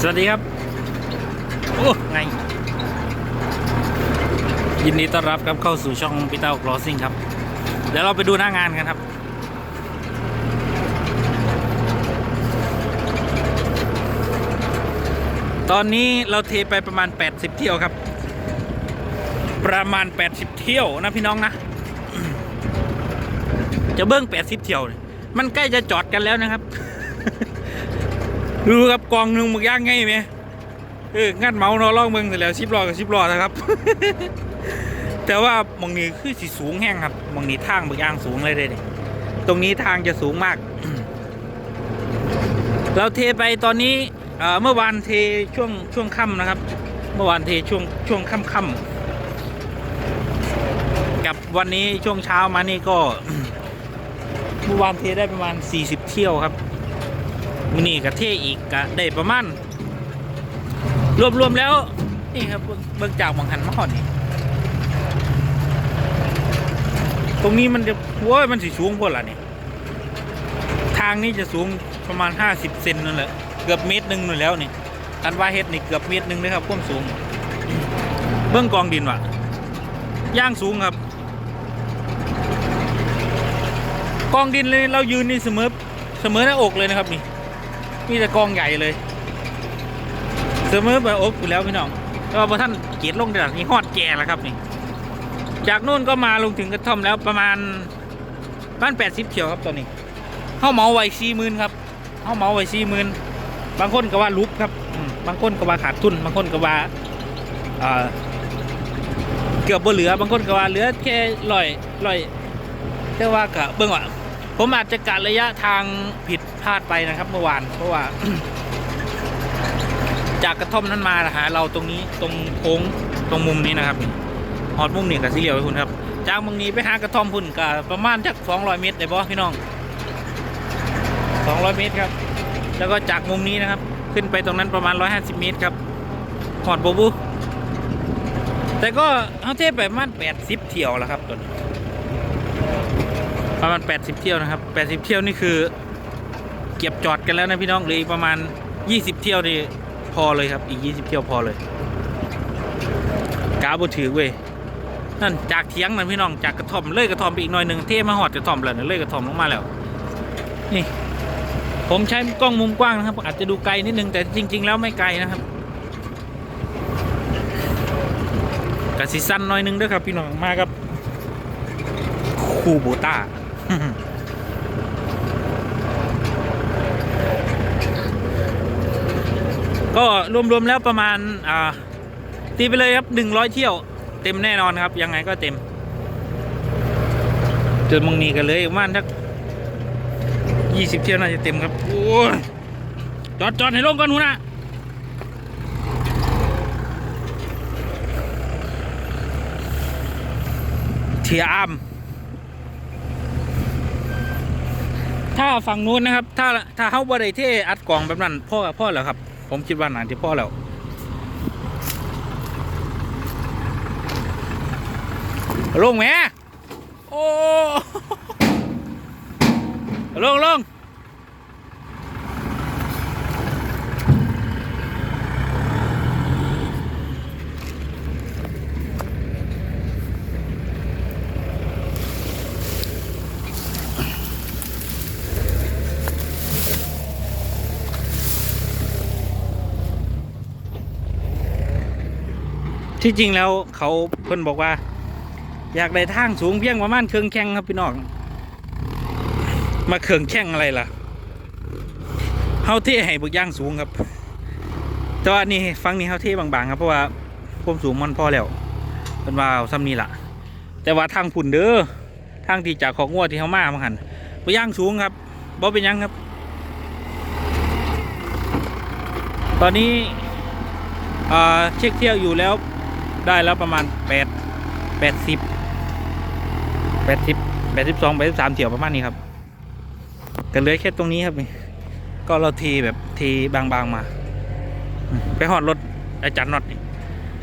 สวัสดีครับ โอ้ไง ยินดีต้อนรับครับเข้าสู่ช่องพีเต้ากรอซิ่งครับ เดี๋ยวเราไปดูหน้างานกันครับ ตอนนี้เราเทไปประมาณ 80 เที่ยวครับ ประมาณ 80 เที่ยวนะพี่น้องนะ จะเบิ้ง80 เที่ยว มันใกล้จะจอดกันแล้วนะครับ ดูครับกองหนึ่งมึกย่างไงไหมเอองัดเมาส์เนอล่องเมืองเสร็จแล้วสิบล้อกับสิบล้อนะครับ แต่ว่ามองนี้คือสีสูงแห้งครับมองนี้ทางมึกย่างสูงเลยเด้เนี่ยตรงนี้ทางจะสูงมาก เราเทไปตอนนี้เมื่อวานเทช่วงช่วงค่ำนะครับ เมื่อวานเทช่วงช่วงค่ำค่ำกับวันนี้ช่วงเช้ามานี่ก็เมื่อวานเทได้ประมาณ 40 เที่ยวครับ มินี่กับเทอีกก็ได้ประมาณรวมๆแล้ว นี่ครับเบิ่งเบิ่งจากบางหันมาหอดนี่ตรงนี้มันจะโว้ยมันสิสูงพอละนี่ทางนี้จะสูงประมาณ50เซนนั่นแหละเกือบเมตรหนึ่งนั่นแล้วนี่อันว่าเฮ็ดนี่เกือบเมตรหนึ่งเลยครับความสูง เบื้องกองดินวะย่างสูงครับ กองดินเลยเรายืนนี่เสมอเสมอหน้าอกเลยนะครับนี่ มีแต่กองใหญ่เลยเสมอแบบอกอยู่แล้วพี่น้องก็พอท่านเกียรติลงเดือดนี่ฮอดแก่แล้วครับนี่ จากนู่นก็มาลงถึงกระท่อมแล้วประมาณบ้านแปดสิบเที่ยวครับตอนนี้เข้าเมาไว้สี่หมื่นครับเข้าเมาไว้สี่หมื่นบางคนก็ว่าลุกครับบางคนก็ว่าขาดทุน บางคนก็ว่าเกือบบ่เหลือบางคนก็ว่าเหลือแค่ร้อยร้อยแต่ว่ากะเบื้องว่าผมอาจจะกะระยะทางผิด พลาดไปนะครับ เมื่อวานเพราะว่า จากกระท่อมนั้นมาหาเราตรงนี้ตรงโค้งตรงมุมนี้นะครับหอดมุมนี่กับสีเหลียวให้คุณครับจากมุมนี้ไปหากระท่อมพุ่นกับประมาณจักสองร้อยเมตรได้บ่พี่น้องสองร้อยเมตรครับ แล้วก็จากมุมนี้นะครับ ขึ้นไปตรงนั้นประมาณร้อยห้าสิบเมตรครับหอดโบบูแต่ก็เอาเทพไปประมาณแปดสิบเที่ยวแล้วครับตอนนี้ประมาณ80เที่ยวนะครับ80เที่ยวนี่คือ เก็บจอดกันแล้วนะพี่น้องเหลืออีกประมาณ 20 เที่ยวนี่พอเลยครับอีก 20 เที่ยวพอเลยกาบถือเว้ยนั่นจากเทียงนั่นพี่น้องจากกระท่อมเลยกระท่อมไปอีกหน่อยหนึ่งเทมาหอดกระท่อมแล้วนะเลยกระท่อมลงมาแล้วนี่ผมใช้กล้องมุมกว้างนะครับ อาจจะดูไกลนิดนึงแต่จริง ๆ แล้วไม่ไกลนะครับกระสิสั้นหน่อยนึงด้วยครับพี่น้องมากับคูโบต้า ก็รวมๆแล้วประมาณอ่าตีไปเลยครับหนึ่งร้อยเที่ยวเต็มแน่นอนครับ ยังไงก็เต็มจนมึงนีกันเลยประมาณสักยี่สิบเที่ยวน่าจะเต็มครับโอ้ยจอดจอดให้ลงก่อนหนูนะเทียมถ้าฝั่งนู้นนะครับ ถ้าถ้าเขาบริเทอัดกล่องแบบนั้นพ่อพ่อแล้วครับ ผมคิดว่านานที่พ่อแล้วลงแม่โอ้ลงลง ที่จริงแล้วเขาเพิ่นบอกว่า อยากได้ทางสูงเพียงประมาณเครื่องแข้งครับพี่น้องมาเครื่องแข้งอะไรล่ะเฮาเท่ให้บึกย่างสูงครับ แต่ว่านี่ฟังนี่เฮาเท่บางๆครับเพราะว่าความสูงมันพอแล้วเป็นว่าซ้ำนี่ล่ะ แต่ว่าทางผุ่นเด้อทางที่จากของงัวที่เฮามามาหันบึกย่างสูงครับบ่เป็นยังครับ ตอนนี้เช็คเที่ยวอยู่แล้ว ได้แล้วประมาณแปดแปดสิบแปดสิบแปดสิบสองแปดสิบสามเที่ยวประมาณนี้ครับกันเลยแค่ตรงนี้ครับนี่ก็เราเทแบบเทบางๆมา ไปหอดรถอาจารย์น็อต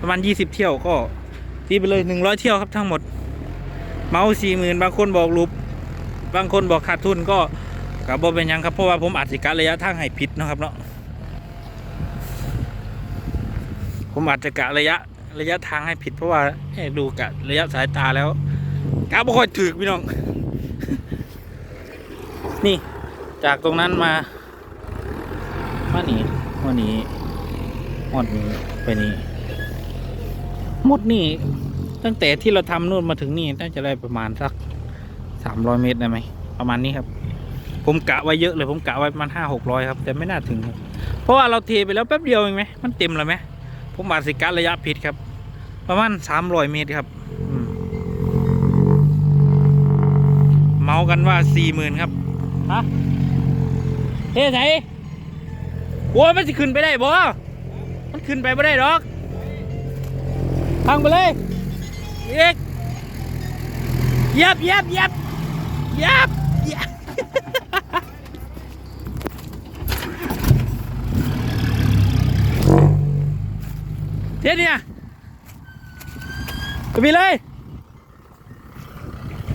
ประมาณยี่สิบเที่ยวก็ตีไปเลยหนึ่งร้อยเที่ยวครับทั้งหมด เมาสี่หมื่นบางคนบอกรูปบางคนบอกขาดทุนก็กับบอเป็นยังครับเพราะว่าผมอัดสิการระยะทางให้ผิดนะครับเนาะผมอาจจะกะระยะ ระยะทางให้ผิดเพราะว่าดูกะระยะสายตาแล้วกะบ่ค่อยถึกพี่น้อง นี่จากตรงนั้นมา มานี่มานี่หมดนี้ไปนี่หมดนี่ตั้งแต่ที่เราทำนู่นมาถึงนี่น่าจะได้ประมาณสักสามร้อยเมตรได้ไหมประมาณนี้ครับ ผมกะไว้เยอะเลยผมกะไว้ประมาณห้าหกร้อยครับ แต่ไม่น่าถึงครับเพราะว่าเราเทไปแล้วแป๊บเดียวเองไหมมันเต็มแล้วไหม ผมอาจสิกะระยะผิดครับ ประมาณสามร้อยเมตรครับอืมเมากันว่าสี่หมื่นครับฮะเฮ้ไสโอ้ยมันจะขึ้นไปได้บ่มันขึ้นไปไม่ได้หรอกทางไปเลยเอกเหยับเหยับเหยับเหยับเหยับ เทียเนี่ยไปเลย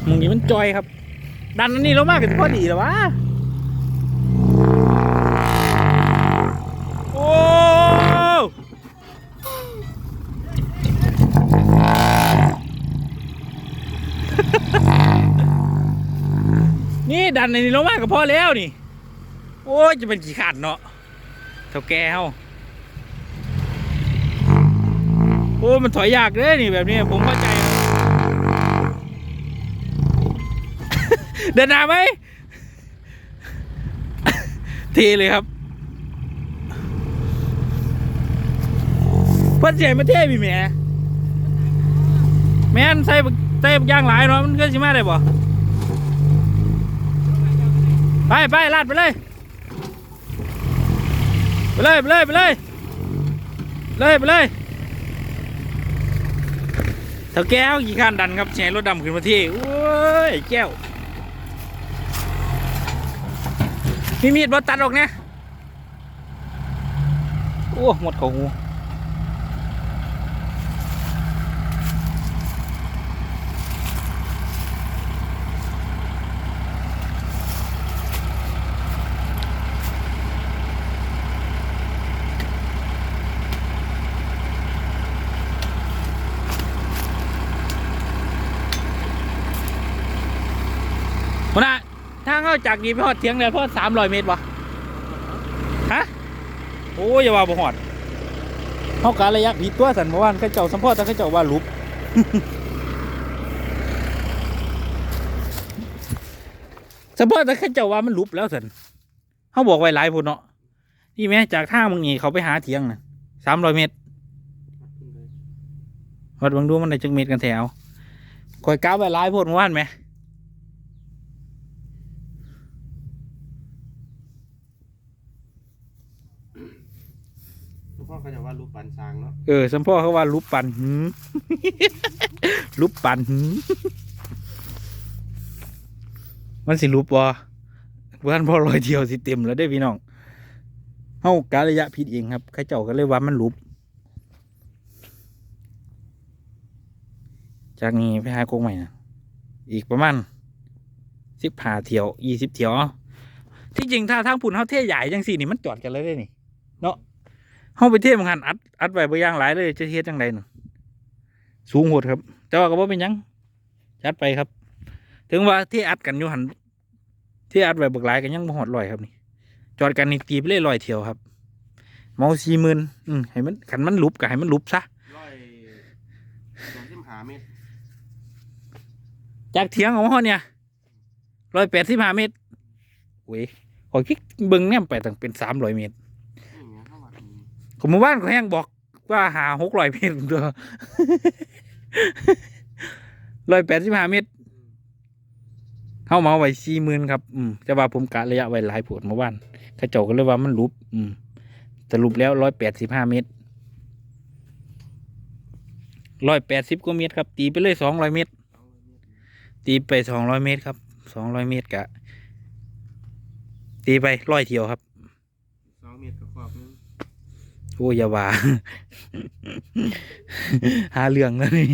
มึงนี่มันจอยครับ ดันอันนี้ลงมากกันพอดีแล้วะโอ้นี่ดันอันนี้ลงมากก็พอแล้วนี่ โอ้ยจะเป็นกี่ขาดเนาะเท่าแกเฮา โอ้มันถอยยากเลยนี่แบบนี้ผมเข้าใจ เดินหน้าไหมเทเลยครับเพื่อนเสียมาเท่พี่แหม่แม่นใส่ใส่ย่างหลายเนาะมันก็สิมาได้บ่ไปไปลาดไปเลยไปเลยไปเลยไปเลยเลยไปเลย เท่าแก้วกี่ขั้นดันครับแชร์รถดำขึ้นมาที่โอ้ยแก้วมีมีดบอตัดออกเนี่ยโอ้หมดของหูางเข้าจากดีไปหอดเทียงเลยเพราะสามร้อยเมตรวะฮะโอ้ยอย่าว่าบ่หอดเขาการระยะผิดตัวสันเมื่อวานเขาเจ้าสัมพอแต่เขาเจ้าว่าลุบสัมพอแต่เขาเจ้าว่ามันลุบแล้วสันเขาบอกไว้หลายพุ่นเนาะนี่แม่จากท่ามึงนี่เขาไปหาเทียงนะสามร้อยเมตรวัดบังดูมันได้จังเมตรกันแถวคอยก้าวไว้หลายพุ่นเมื่อวานไหม หลวงพ่อเขาจะว่ารูปปันช้างเนาะเออสัมพ่อเขาว่ารูปปันหืม รูปปันหืมมันสิรูปบ่เพื่อนพ่อลอยเดียวสิเต็มแล้วได้พี่น้องเฮากะระยะผิดเองครับเข้าเจ้าก็เลยว่ามันรูปจากนี้ไปหาโกงใหม่นะอีกประมาณสิบหาเที่ยวยี่สิบเที่ยว ที่จริงถ้าทางปุ่นเขาเท่ใหญ่จังสี่นี่มันจอดกันเลยได้นี่ เนาะเฮาไปเทียบกันอัดอัดไว้บ่อย่างหลายเลย จะเฮ็ดจังไดน่ะสูงโหดครับ แต่ว่าก็บ่เป็นหยังจัดไปครับ ถึงว่าที่อัดกันอยู่หันที่อัดไว้บักหลายกันยังบ่ฮอดร้อยครับนี่ จอดกันนี่ตีไปเลยร้อยเที่ยวครับเมา40,000อืมให้มันคันมันหลุบก็ให้มันหลุบซะร้อยสองสิบห้าเมตรจากเถียงของเฮาเนี่ย185เมตรโอ้ยขอยคิดเบิ่งแนมไปตั้งเป็น300เมตร นี่ไงเข้ามาตรง นี้ผมมาบ้านก็แห้งบอกว่าหาหกร้อยเมตรตัวร้อยแปดสิบห้าเมตรเข้ามาไว้สี่หมื่นครับ อืมแต่ว่าผมกะระยะไว้หลายผลเมื่อวานเข้าเจ้าก็เลยว่ามันรูปอืมสรุปแล้วร้อยแปดสิบห้าเมตรร้อยแปดสิบกว่าเมตรครับ ตีไปเลยสองร้อยเมตร ตีไปสองร้อยเมตรครับสองร้อยเมตรกะ ตีไปร้อยเที่ยวครับ สองเมตรกับขอบนึง โอ้ยาว่าหาเรื่องแล้วนี่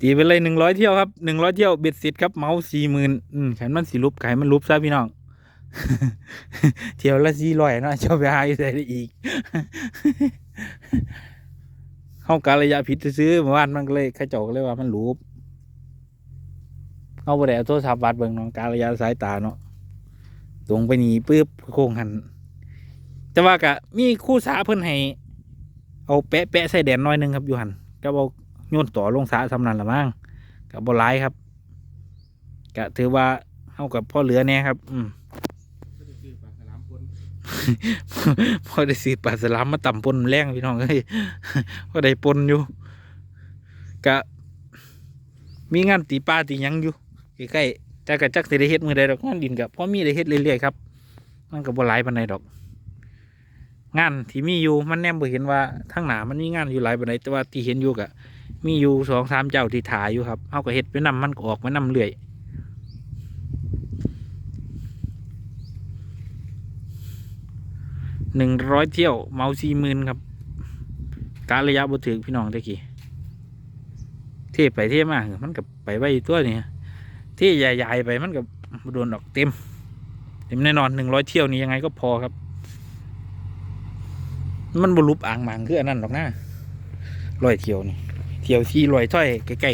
ตีไปเลยหนึ่งร้อยเที่ยวครับหนึ่งร้อยเที่ยวเบ็ดเสร็จครับเมาสี่หมื่นอืมขันมันสีรูปไข่มันรูปซะพี่น้องเที่ยวละสี่ร้อยเนาะเจ้าไปหาอยู่ไสได้อีกเข้าการระยะผิดซื้อเมื่อวานมันก็เลยข้าเจาก็เลยว่ามันหลูบเอาไปแต่เอาโทรศัพท์วัดเบิ่งน้องการระยะสายตาเนาะตรงไปหนีปึ๊บโค้งหัน แต่ว่ากะมีคู่สาเพิ่นให้เอาแปะแปะใส่แดนหน้อยหนึงครับอยู่หันก็เอาโยนต่อลงสาสำนันละมั้งกับบอลายครับกะถือว่าเท่ากับพ่อเหลือเนี่ยครับ อืมก็จะคือปลาสลามปนพอได้สีปลาสลามมาต่ำปนแรงพี่น้องเอ้ยพอได้ปนอยู่กะมีงานตีปลาตีหยังอยู่ใกล้ๆแต่กะจักสิได้เฮ็ดมือใดดอกงานดินกับพอมีได้เฮ็ดเรื่อยๆครับมันก็บ่หลายปานใดดอก งานที่มีอยู่มันแนมบ่เห็นว่าทางหนามันมีงานอยู่หลายปานใดแต่ว่าที่เห็นอยู่กะมีอยู่สองสามเจ้าที่ถ่ายอยู่ครับเฮาก็เฮ็ดไปนํมันก็ออกมานํเรื่อยหนึ่งร้อยเที่ยวเมาสี่หมื่นครับการระยะบ่ถึงพี่น้องตะกี้เทไปเทมามันกับไปไว้ตัวนี่เทใหญ่ๆไปมันกับโดนดอกเต็มเต็มแน่นอนหนึ่งร้อยเที่ยวนี้ยังไงก็พอครับ มันบรุปอ่างมางคืออันนั้นหรอกนะร้อยเที่ยวนี่ เที่ยวที่ร้อยถ้อยใกล้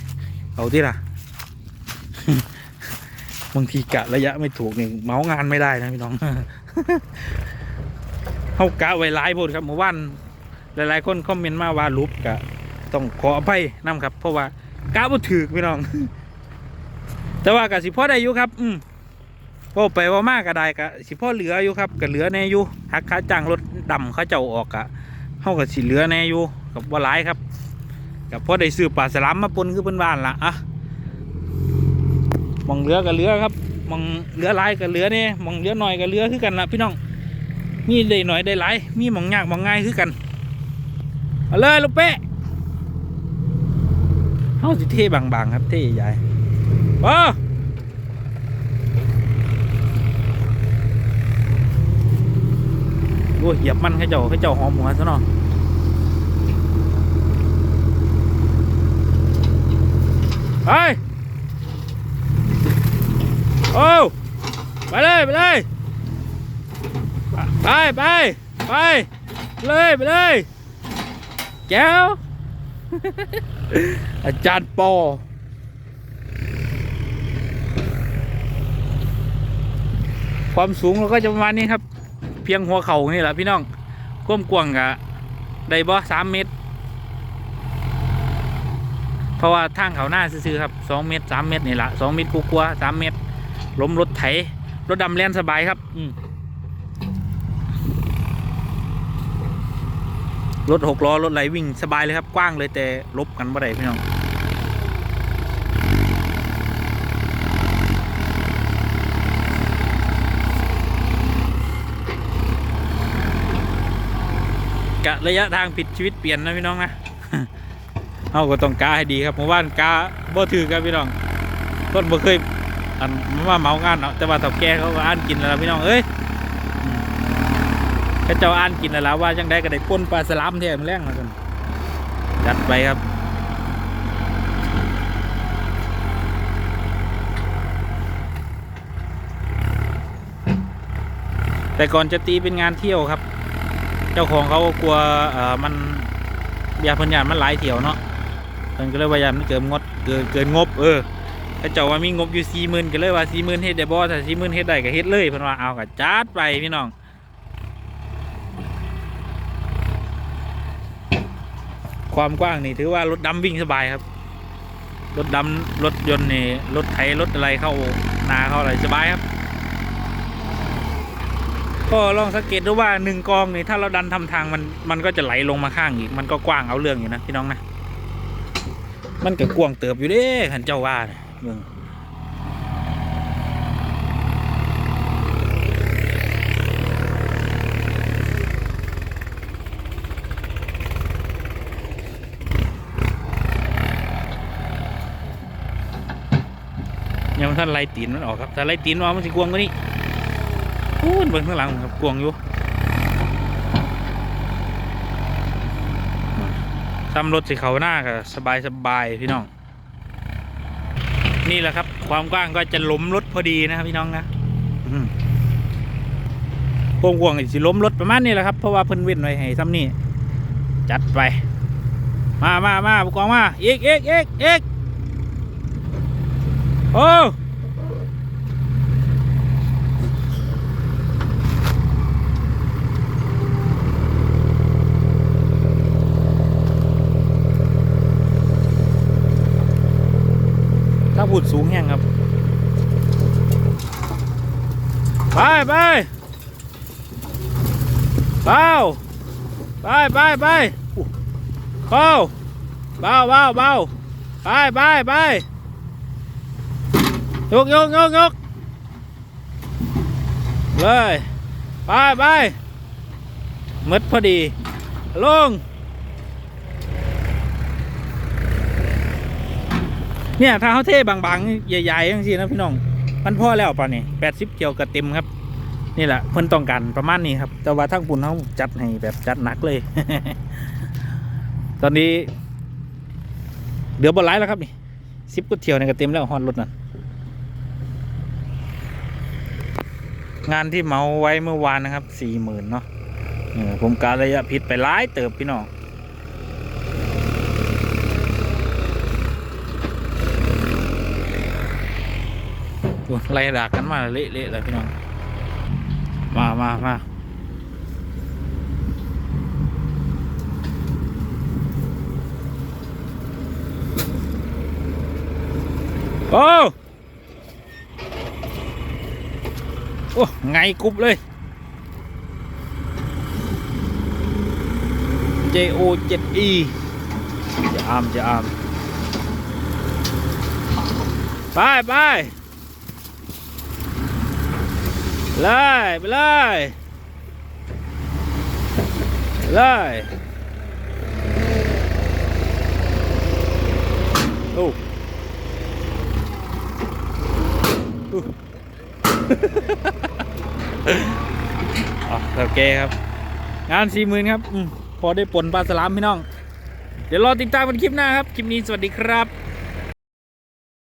ๆเอาที่ล่ะบางทีกะระยะไม่ถูกนี่เมางานไม่ได้นะพี่น้องเขากะไว้หลายโพดครับเมื่อวานหลายๆคนคอมเมนต์มาว่าลุบกะต้องขออภัยนํครับ เพราะว่ากะบ่ถือพี่น้อง แต่ว่ากะสิพ่อได้อยู่ครับ อืมพอไปว่ามากก็ได้กะสิพ่อเหลืออยู่ครับก็เหลือแน่อยู่หักค่าจ้างรถ ดำเขาเจ้าออกกะเฮาก็สิเหลือแน่อยู่กับบ่หลายครับกับพ่อได้ซื้อปลาสลัมมาปนคือเพิ่นบ้านละอะมองเหลือก็เหลือครับมองเหลือหลายก็เหลือเนี่ยมองเหลือหน่อยก็เหลือคือกันละพี่น้องมีได้หน่อยได้หลายมีมองยากมองง่ายคือกันเอาเลยลูกเป๊ะเฮาสิเท่บางๆครับเท่ใหญ่โอ้ อ้ยเหยียบมันให้เจ้าให้เจ้าหอมหัวซะเนาะไปโอ้ไปเลย ไปเลย ไปไปไปเลยไปเลยแก้ว อาจารย์ปอความสูงเราก็จะประมาณนี้ครับ เพียงหัวเข่านี่แหละพี่น้องก้มกวงกะได้บ่สามเมตร เพราะว่าทางเขาหน้าซื่อครับสองเมตรสามเมตรนี่แหละสองเมตรกลัวๆสามเมตรล้มรถไถรถดำเลียนสบายครับอืรถหกล้อรถไหลวิ่งสบายเลยครับกว้างเลยแต่ลบกันบ่ได้พี่น้อง กะระยะทางผิดชีวิตเปลี่ยนนะพี่น้องนะเอาก็ต้องกาให้ดีครับเมื่อวานกาบ่ถือครับพี่น้อง ต้นบ่เคยอันมาเหมางานเนาะแต่ว่าเฒ่าแก่เขาก็อ่านกินแล้วพี่น้องเอ้ยข้าเจ้าอ่านกินแล้วว่าจังได้ก็ได้ป่นปลาสลามแท้มนแรงแล้วกันจัดไปครับแต่ก่อนจะตีเป็นงานเที่ยวครับ เจ้าของเขาก็กลัวเอ่อมันยาพันยานมันหลายเที่ยวเนาะเพิ่นก็เลยว่ายามนเกินงดเกินเกินงบ เออเจ้าว่ามีงบอยู่สี่หมื่นก็เลยว่าสี่หมื่นเฮ็ดได้บ่ถ้าสี่หมื่นเฮ็ดได้ก็เฮ็ดเลยเพิ่นว่าเอาก็จัดไปพี่น้องความกว้างนี่ถือว่ารถดำวิ่งสบายครับ รถดำรถยนต์นี่รถไถรถอะไรเข้านาเข้าอะไรสบายครับ ก็ลองสังเกตดูว่าหนึ่งกองนี่ถ้าเราดันทำทางมันมันก็จะไหลลงมาข้างอีก มันก็กว้างเอาเรื่องอยู่นะพี่น้องนะมันก็กว้างเติบอยู่เด้ขันเจ้าว่าเนี่ยเมืองยังท่านไล่ตีนมันออกครับถ้าไล่ตีนมามันจะกวางกว่านี้ พูดเบิ่งข้างหลังครับกวงอยู่ทำรถสีเขาหน้าก็สบายสบายพี่น้อง นี่แหละครับ ความกว้างก็จะล้มรถพอดีนะครับพี่น้องนะพวงพวงสิล้มรถประมาณนี้แหละครับ เพราะว่าเพิ่นเว้นไว้ให้ซ้ำนี่จัดไป มามามาผู้กองมา อีกอีกอีกอีกโอ้ถ้าพูดสูงแห้งครับ ไปไป เบาไปไปไปเบาเบาเบาเบาไปไปไปยกยกยกยกเลยไปไปหมดพอดี ลง เนี่ยถ้าเขาเท่บางๆ ใหญ่ๆอย่างนี้นะพี่น้อง มันพอแล้วป่ะนี่แปดสิบเกี่ยวกับเต็มครับ นี่แหละเพิ่อนต้องการประมาณนี้ครับ แต่ว่าทั้งปุ่นเขาจัดให้แบบจัดหนักเลย ตอนนี้เหลือบนไลแล้วครับนี่สิบกุเที่ยวในก็เต็มแล้วฮอนรถน่ะงานที่เมาไว้เมื่อวานนะครับสี่หมื่นเนาะผมการระยะพิษไปหลายเติบพี่น้องโอ้ยไล่ดักกันมาเละๆเลยพี่น้อง มามามาโอ้โอ้ไงกรุบเลย JO 7E จะอามจะอามไปไป เลยไปเลยเลยโอ้อู้อ๋อโอเคครับ งานสี่หมื่นครับอพอได้ปนปลาสลามพี่น้อง เดี๋ยวรอติดตามกันคลิปหน้าครับ คลิปนี้สวัสดีครับ